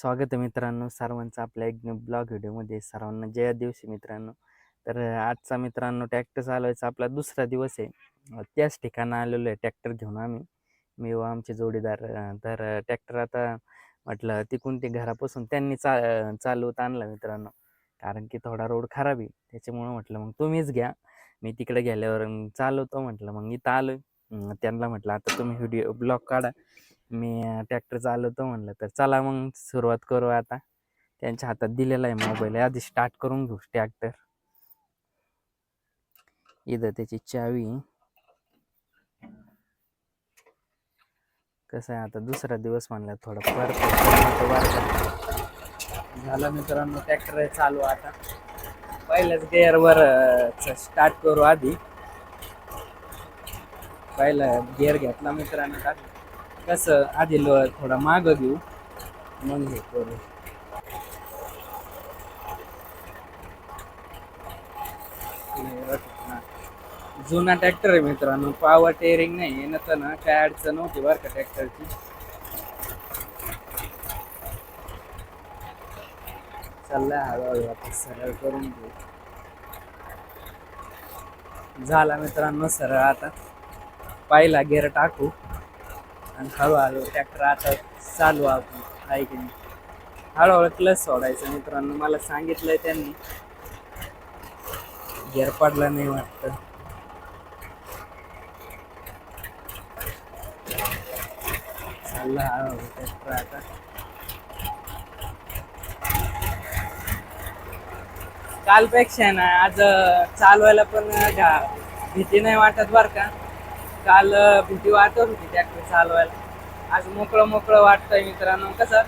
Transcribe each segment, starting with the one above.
स्वागत आहे मित्रांनो सर्वांचं आपल्या एक ब्लॉग व्हिडिओमध्ये. सर्वांना जया दिवशी मित्रांनो. तर आजचा मित्रांनो ट्रॅक्टर चालवायचा आपला दुसरा दिवस आहे. त्याच ठिकाणं आलेलो आहे ट्रॅक्टर घेऊन आम्ही. मी व आमचे जोडीदार तर ट्रॅक्टर आता म्हटलं तिकून ते घरापासून त्यांनी चा चालवत आणला मित्रांनो. कारण की थोडा रोड खराब आहे. त्याच्यामुळं म्हटलं मग तुम्हीच घ्या. मी तिकडे गेल्यावर चालवतो म्हटलं. मग इथं आलो त्यांना म्हटलं आता तुम्ही व्हिडिओ ब्लॉग काढा. मी ट्रॅक्टर चालवतो म्हणलं तर चला मग सुरुवात करू आता. त्यांच्या हातात दिलेला आहे मोबाईल आधी स्टार्ट करून घेऊ ट्रॅक्टर इथं त्याची चावी. कसं आहे आता दुसरा दिवस म्हणला थोडं परत झालं मित्रांनो ट्रॅक्टर चालू आता. पहिल्याच गिअरवर स्टार्ट करू आधी. पहिला गिअर घेतला मित्रांनो टाक कसं आधी लो थोडा माग घेऊ. मग हे करू. जुना ट्रॅक्टर आहे मित्रांनो. पॉवर टेअरिंग नाही. आहे तर ना. काय अडचण नव्हती बरं का ट्रॅक्टरची चाललाय हळूहळू आता सरळ करून घेऊ. झाला मित्रांनो सरळ आता. पाहिला गेअर टाकू. आणि हळूहळू ट्रॅक्टर आता चालू आपण. आहे की नाही? हळूहळू क्लच सोडायचं मित्रांनो. मला सांगितलंय त्यांनी. गेर पडला नाही वाटतं. चालला हळूहळू ट्रॅक्टर आता. कालपेक्षा आहे ना आज चालवायला पण भीती नाही वाटत बरं का? काल भीती वाटत होती ट्रॅक्टर चालवायला. आज मोकळं मोकळं वाटतंय मित्रांनो. कसं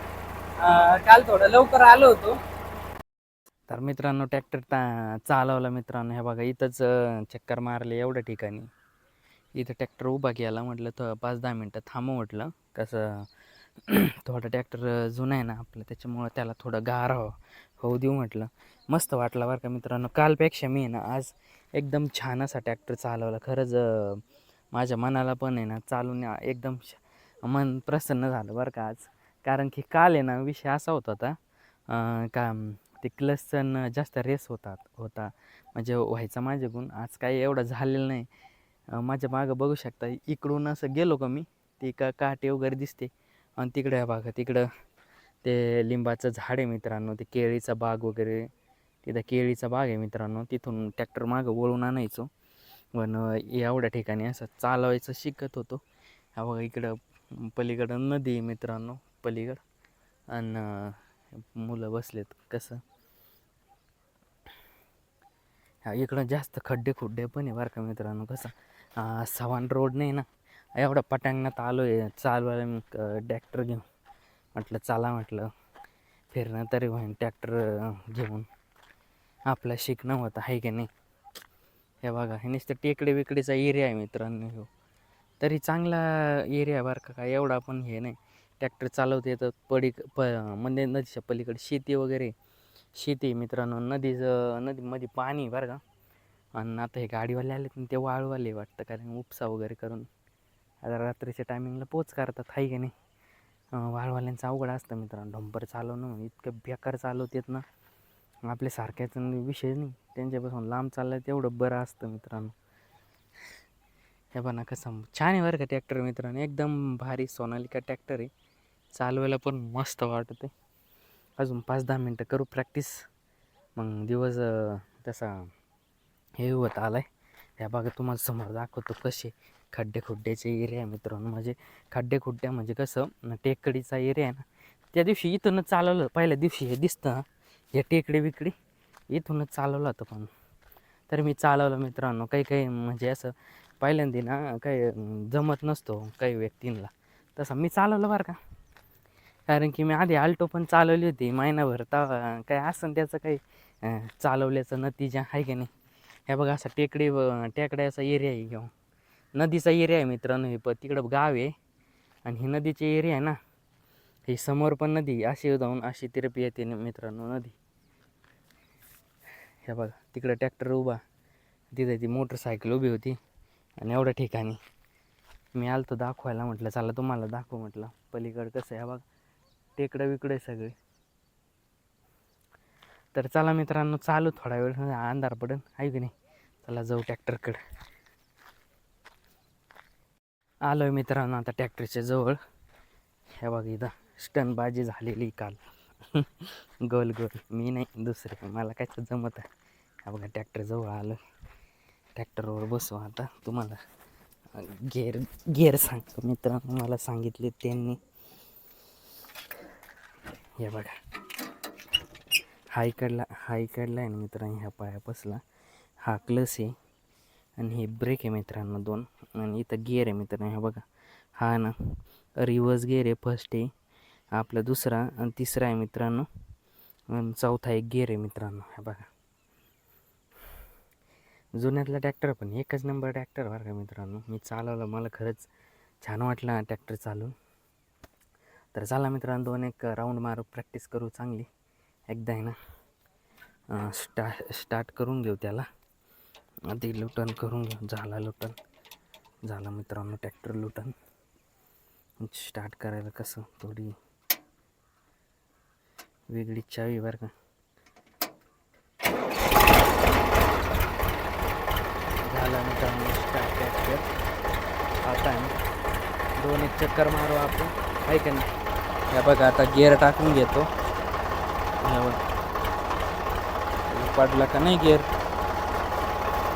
काल थोडं लवकर आलो होतो. तर मित्रांनो ट्रॅक्टर चालवला मित्रांनो. हे बघा इथंच चक्कर मारले एवढ्या ठिकाणी. इथं ट्रॅक्टर उभा केला म्हटलं तर पाच दहा मिनटं थांबव म्हटलं. कसं थोडं ट्रॅक्टर जुनं आहे ना आपलं त्याच्यामुळं त्याला थोडं गार हो होऊ देऊ म्हटलं. मस्त वाटलं बरं का मित्रांनो. कालपेक्षा मी आहे ना आज एकदम छान असा ट्रॅक्टर चालवला. खरंच माझ्या मनाला पण आहे ना चालून एकदम श- मन प्रसन्न झालं बरं का आज. कारण की काल आहे ना विषय असा होता आता का ते क्लसन जास्त रेस होतात होता. म्हणजे व्हायचा माझे गुण आज काही एवढं झालेलं नाही. माझ्या मागं बघू शकता इकडून असं गेलो का मी ती का काटे वगैरे दिसते. आणि तिकडे या बघा तिकडं ते लिंबाचं झाड आहे मित्रांनो ते केळीचा बाग वगैरे. तिथं केळीचा बाग आहे मित्रांनो तिथून ट्रॅक्टर मागं वळून आणायचो. पण एवढ्या ठिकाणी असं चालवायचं शिकत होतो. हा बघा इकडं पलीकडं नदी आहे मित्रांनो पलीकडं. आणि मुलं बसलेत कसं? ह्या इकडं जास्त खड्डे खुड्डे पण आहे बरं का मित्रांनो कसं? सवान रोड नाही ना? एवढा पटांगणात आलो आहे चालवायला मी ट्रॅक्टर घेऊन. म्हटलं चला म्हटलं फिरणं तरी होईन ट्रॅक्टर घेऊन. आपलं शिकणं होतं आहे की नाही? हे बघा हे नुसतं टेकडे विकडेचा एरिया आहे मित्रांनो हो तरी चांगला एरिया आहे बरं का काय एवढा पण हे नाही. ट्रॅक्टर चालवता येतं पडी प म्हणजे नदीच्या पलीकडे शेती वगैरे शेती मित्रांनो नदीचं नदीमध्ये पाणी बरं का. आणि आता हे गाडीवाले आले पण ते वाळवाले वाटतं कारण उपसा वगैरे करून. आता रात्रीच्या टायमिंगला पोच करतात हाय की नाही. वाळवाल्यांचं अवघड असतं मित्रांनो डंपर चालवणं इतकं बेकार चालवतात ना. आपल्या सारख्याचा विषय नाही. त्यांच्यापासून लांब चाललं तेवढं बरं असतं मित्रांनो. हे बघा कसं छान आहे बरं का ट्रॅक्टर मित्रांनो. एकदम भारी सोनालिका ट्रॅक्टर आहे. चालवायला पण मस्त वाटतं अजून पाच दहा मिनटं करू प्रॅक्टिस मग दिवस तसा हे होत आला आहे ह्या बघा तुम्हाला समोर दाखवतो कसे खड्डे खुड्ड्याचे एरिया आहे मित्रांनो. म्हणजे खड्डे खुड्ड्या म्हणजे कसं टेकडीचा एरिया आहे ना. त्या दिवशी इथूनच चालवलं. पहिल्या दिवशी हे दिसतं. या हे टेकडे बिकडे इथूनच चालवलं होतं पण. तर मी चालवलं मित्रांनो काही काही म्हणजे असं पहिल्यांदा ना काही जमत नसतो काही व्यक्तींना तसं मी चालवलं बरं का. कारण की मी आधी आल्टो पण चालवली होती महिनाभर तर काय असं त्याचं काही अं, चालवल्याचं नतीजा आहे की नाही? हे बघा असं टेकडी टेकड्याचा एरिया आहे घेऊन नदीचा एरिया आहे मित्रांनो हे प तिकडं गाव आहे. आणि ही नदीची एरिया आहे ना. ही समोर पण नदी अशी जाऊन अशी तिरपी येते मित्रांनो नदी. हे बघा तिकडं ट्रॅक्टर उभा. तिथे ती मोटरसायकल उभी होती. आणि एवढ्या ठिकाणी मी आलतो दाखवायला म्हटलं चला तुम्हाला दाखवू म्हटलं. पलीकडं कसं आहे बघा. टेकडं विकडं आहे सगळे. तर चला मित्रांनो चालू थोडा वेळ. अंधार पडेल आहे की नाही? चला जाऊ ट्रॅक्टरकडं. आलो आहे मित्रांनो आता ट्रॅक्टरच्या जवळ. हे बघा इथं स्टनबाजी झालेली काल. गोल गोल. मी नाही दुसरे. मला काय तर जमत आहे. हा बघा ट्रॅक्टर जवळ आलं. ट्रॅक्टरवर बसू आता. तुम्हाला गेअर गेअर सांगतो मित्रांनो. मला सांगितले त्यांनी. हे बघा. हा इकडला हा इकडला आहे ना मित्रांनो ह्या पायापासला हा क्लस आहे. आणि हे ब्रेक आहे मित्रांनो दोन. आणि इथं गिअर आहे मित्रांनो हे बघा. हा ना रिवर्स गिअर आहे फर्स्ट आहे. आपला दुसरा आणि तिसरा आहे मित्रांनो. आणि चौथा एक गेअर आहे मित्रांनो. हे बघा. जुन्यातला ट्रॅक्टर पण एकच नंबर ट्रॅक्टर बरं का मित्रांनो. मी चालवलं मला खरंच छान वाटलं ट्रॅक्टर चालून तर चला मित्रांनो दोन एक राऊंड मारू प्रॅक्टिस करू चांगली. एकदा आहे ना स्टा स्टार्ट करून घेऊ त्याला. आधी लुटन करून घेऊ. झाला लुटन. झाला मित्रांनो ट्रॅक्टर लुटन. स्टार्ट करायला कसं? थोडी वेगळी चावी बरं का. झाला मित्रांनो स्टार्ट आता आहे दोन एक चक्कर मारू आपण. आहे का नाही? या बघा आता गिअर टाकून घेतो. पडला का नाही गिअर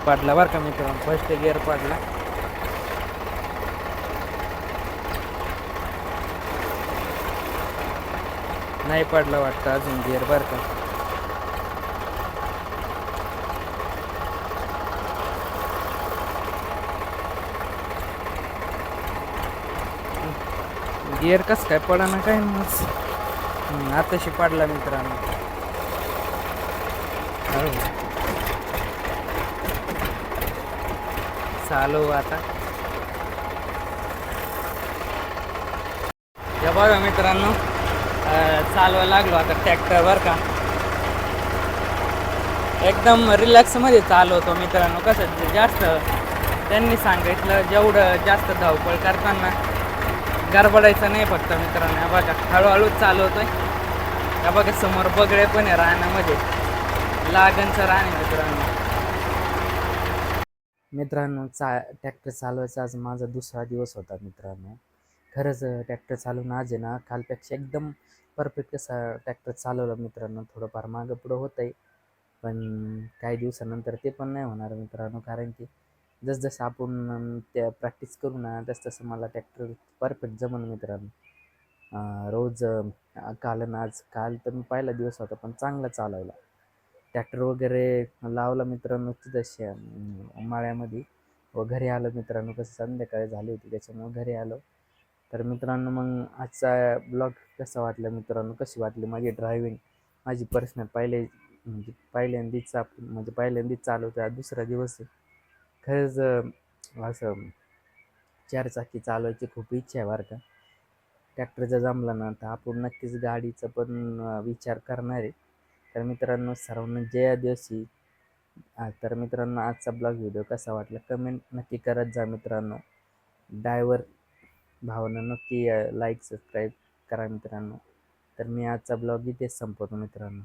पडला बरं का मित्रांनो फर्स्ट गिअर पडला. नाही पडला वाटतं अजून गिअर बरं का. गिअर कसं काय पडा ना काय मग आताशी पडला मित्रांनो. चालू आता. या बघा मित्रांनो चालवायला लागलो आता ट्रॅक्टर का. एकदम रिलॅक्समध्ये चालवतो मित्रांनो कसं जास्त त्यांनी सांगितलं जेवढं जास्त धावपळ करताना गडबडायचं नाही फक्त मित्रांनो. या बघा हळूहळूच चालवतोय. या बघा समोर बगळे पण आहे रानामध्ये. लागणचं रान आहे मित्रांनो. मित्रांनो चा ट्रॅक्टर चालवायचा आज माझा दुसरा दिवस होता मित्रांनो. खरंच ट्रॅक्टर चालवून आज आहे ना कालपेक्षा एकदम परफेक्ट कसा ट्रॅक्टर चालवला मित्रांनो. थोडंफार मागं पुढं होतं आहे पण काही दिवसानंतर ते पण नाही होणार मित्रांनो कारण की जसजसं आपण त्या प्रॅक्टिस करू ना तस तसं मला ट्रॅक्टर परफेक्ट जमन मित्रांनो. रोज काल आज काल तर मी पहिला दिवस होता पण चांगला चालवला. ट्रॅक्टर वगैरे लावला मित्रांनो तिथं माळ्यामध्ये व घरी आलो मित्रांनो कसं संध्याकाळी झाली होती त्याच्यामुळे घरी आलो. तर मित्रांनो मग आजचा ब्लॉग कसा वाटला मित्रांनो? कशी वाटली माझी ड्रायव्हिंग माझी पर्सनल पहिले म्हणजे पहिल्यांदीच म्हणजे पहिल्यांदीच चालवतो आज दुसरा दिवस खरंच असं चारचाकी चालवायची खूप इच्छा आहे बरं का. ट्रॅक्टरचा जमला ना तर आपण नक्कीच गाडीचा पण विचार करणार आहे. तर मित्रांनो सर्वांना जया दिवशी तर मित्रांनो आजचा ब्लॉग व्हिडिओ कसा वाटला? कमेंट नक्की करत जा मित्रांनो. डायवर भावना नक्की लाईक सबस्क्राईब करा मित्रांनो. तर मी आजचा ब्लॉग इथेच संपवतो मित्रांनो.